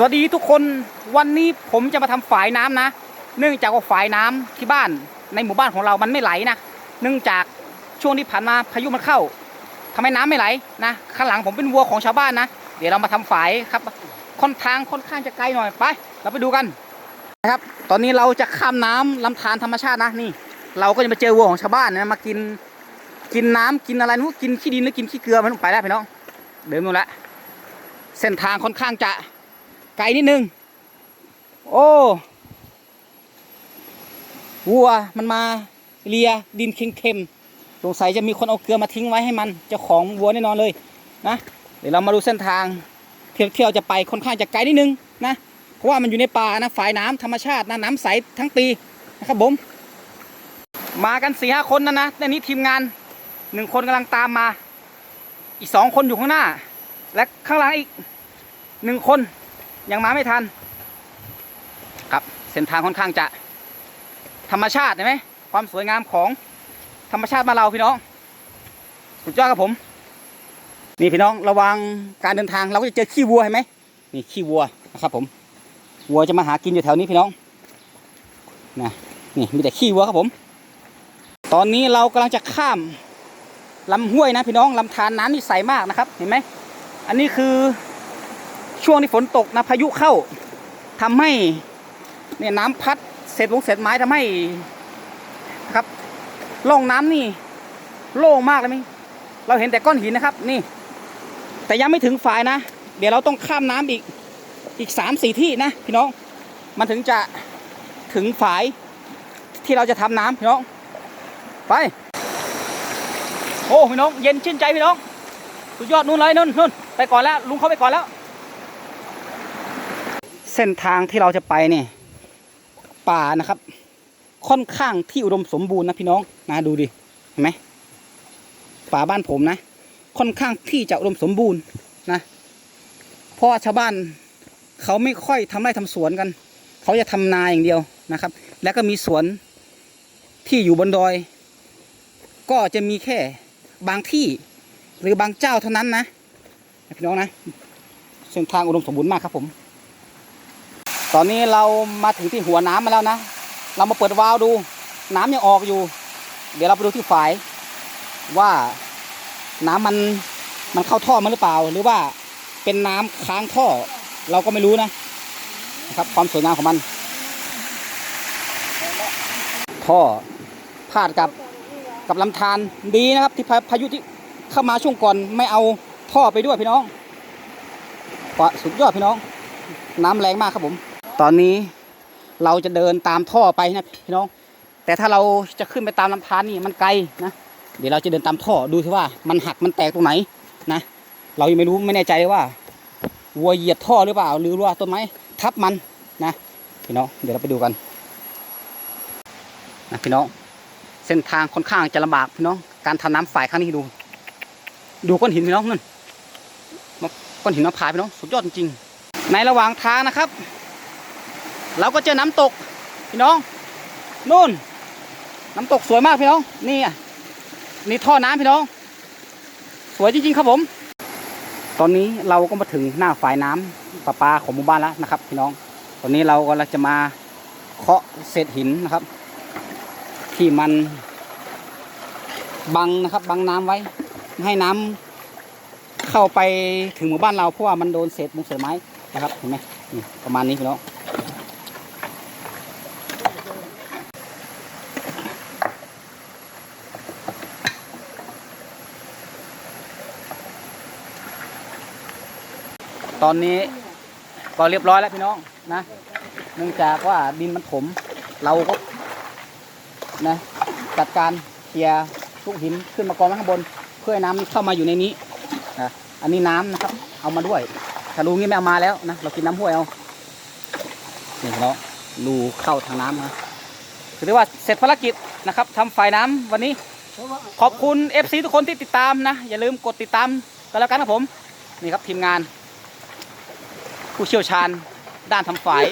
สวัสดีทุกคนวันนี้ผมจะมาทำฝายน้ำนะ เนื่องจากว่าฝายน้ำที่บ้านในหมู่บ้านของเรามันไม่ไหลนะเนื่องจากช่วงที่ผ่านมาพายุมันเข้าทำให้น้ำไม่ไหลนะข้างหลังผมเป็นวัวของชาวบ้านนะ เดี๋ยวเรามาทำฝายครับค่อนทางค่อนข้างจะไกลหน่อยไป เราไปดูกันนะครับ ตอนนี้เราจะข้ามน้ำลำธารธรรมชาตินะนี่ เราก็จะมาเจอวัวของชาวบ้านนะมากินกินน้ำกินอะไรไม่รู้กินขี้ดินหรือกินขี้เกลือมันไปแล้วพี่น้องเดินนู่นละเส้นทางค่อนข้างจะ ไกลนิดนึง โอ้วัวมันมาเลียดินเค็มๆสงสัยจะมีคนเอาเกลือมาทิ้งไว้ให้มันเจ้าของวัวแน่นอนเลยนะเดี๋ยวเรามาดูเส้นทางเที่ยวเที่ยวจะไปค่อนข้างจะไกลนิดนึงนะเพราะว่ามันอยู่ในป่านะฝายน้ำธรรมชาตินะน้ำใสทั้งปีนะครับผมมากันสี่ห้าคนนะนะในนี้ทีมงานหนึ่งคนกำลังตามมา อีกสองคนอยู่ข้างหน้า และข้างหลังอีกหนึ่งคน ยังมาไม่ทัน ครับเส้นทางค่อนข้างจะ ธรรมชาติเห็นไหมความสวยงามของธรรมชาติมาเราพี่น้อง สุดยอดครับผม นี่พี่น้องระวังการเดินทางเราก็จะเจอขี้วัวเห็นไหมนี่ขี้วัวนะครับผมวัวจะมาหากินอยู่แถวนี้พี่น้องนะนี่มีแต่ขี้วัวครับผม ตอนนี้เรากำลังจะข้ามลำห้วยนะพี่น้องลำธารน้ำนี่ใสมากนะครับ เห็นไหมอันนี้คือ ช่วงที่ฝนตกนะพายุเข้าทำให้เนี่ยน้ำพัดเศษวงเศษไม้ทำให้นะครับร่องน้ำนี่ โล่งมากเลยมั้ยเราเห็นแต่ก้อนหินนะครับ นี่ แต่ยังไม่ถึงฝายนะ เดี๋ยวเราต้องข้ามน้ำอีกอีกสามสี่ที่นะพี่น้องมันถึงจะถึงฝายที่เราจะทำน้ำพี่น้องไป โอ้พี่น้องเย็นชื่นใจพี่น้องสุดยอดนู่นเลยนู่นนู่นไปก่อนแล้วลุงเขาไปก่อนแล้ว ส้นทางที่เราจะไปเนี่ยป่านะครับ ค่อนข้างที่อุดมสมบูรณ์นะพี่น้องนะดูดิเห็นไหมป่าบ้านผมนะ ค่อนข้างที่จะอุดมสมบูรณ์นะเพราะว่าชาวบ้านเขาไม่ค่อยทำไร่ทำสวนกัน เขาจะทำนาอย่างเดียวนะครับ แล้วก็มีสวนที่อยู่บนดอย ก็จะมีแค่บางที่หรือบางเจ้าเท่านั้นนะพี่น้องนะเส้นทางอุดมสมบูรณ์มากครับผม ตอนนี้เรามาถึงที่หัวน้ำมาแล้วนะ เรามาเปิดวาล์วดู น้ำยังออกอยู่ เดี๋ยวเราไปดูที่ฝายว่าน้ำมันมันเข้าท่อมันหรือเปล่า หรือว่าเป็นน้ำค้างท่อ เราก็ไม่รู้นะนะครับ ความสวยงามของมัน ท่อพาดกับกับลำธารดีนะครับ ที่พาพายุที่เข้ามาช่วงก่อนไม่เอาท่อไปด้วยพี่น้องสุดยอดพี่น้อง น้ำแรงมากครับผม ตอนนี้เราจะเดินตามท่อไปนะพี่น้อง แต่ถ้าเราจะขึ้นไปตามลำธารนี่มันไกลนะเดี๋ยวเราจะเดินตามท่อดูสิว่ามันหักมันแตกตรงไหนนะ เรายังไม่รู้ไม่แน่ใจว่าวัวเหยียดท่อหรือเปล่า หรือว่าต้นไม้ทับมันนะพี่น้องเดี๋ยวเราไปดูกันนะพี่น้องเส้นทางค่อนข้างจะลำบากพี่น้องการทำน้ำฝ่ายครั้งนี้ดู ดูก้อนหินพี่น้องนั่นก้อนหินมาพายพี่น้องสุดยอดจริงๆในระหว่างทางนะครับ เราก็เจอน้ำตกพี่น้องนู่น น้ำตกสวยมากพี่น้องนี่อะนี่ท่อน้ำพี่น้อง สวยจริงๆครับผม ตอนนี้เราก็มาถึงหน้าฝายน้ำประปาของหมู่บ้านแล้วนะครับ พี่น้อง ตอนนี้เรากำลังจะมาเคาะเศษหินนะครับ ที่มันบังนะครับบังน้ำไว้ให้น้ำเข้าไปถึงหมู่บ้านเราเพราะว่ามันโดนเศษมุงเศษไม้นะครับเห็นไหมนี่ประมาณนี้พี่น้อง ตอนนี้ก็เรียบร้อยแล้วพี่น้องนะเนื่องจากว่าดินมันถมเราก็นะจัดการเคลียร์ทุกหินขึ้นมากองไว้ข้างบน เพื่อให้น้ำเข้ามาอยู่ในนี้นะอันนี้น้ำนะครับ เอามาด้วยถ้ารูงี้ไม่เอามาแล้วนะเรากินน้ำห้วยเอานี่พี่น้องรูเข้าทางน้ำนะถือได้ว่าเสร็จภารกิจนะครับทำฝ่ายน้ำวันนี้ ขอบคุณ FC ทุกคนที่ติดตามนะ อย่าลืมกดติดตามกันแล้วกันครับผม นี่ครับทีมงาน ผู้เชี่ยวชาญด้านทำฝาย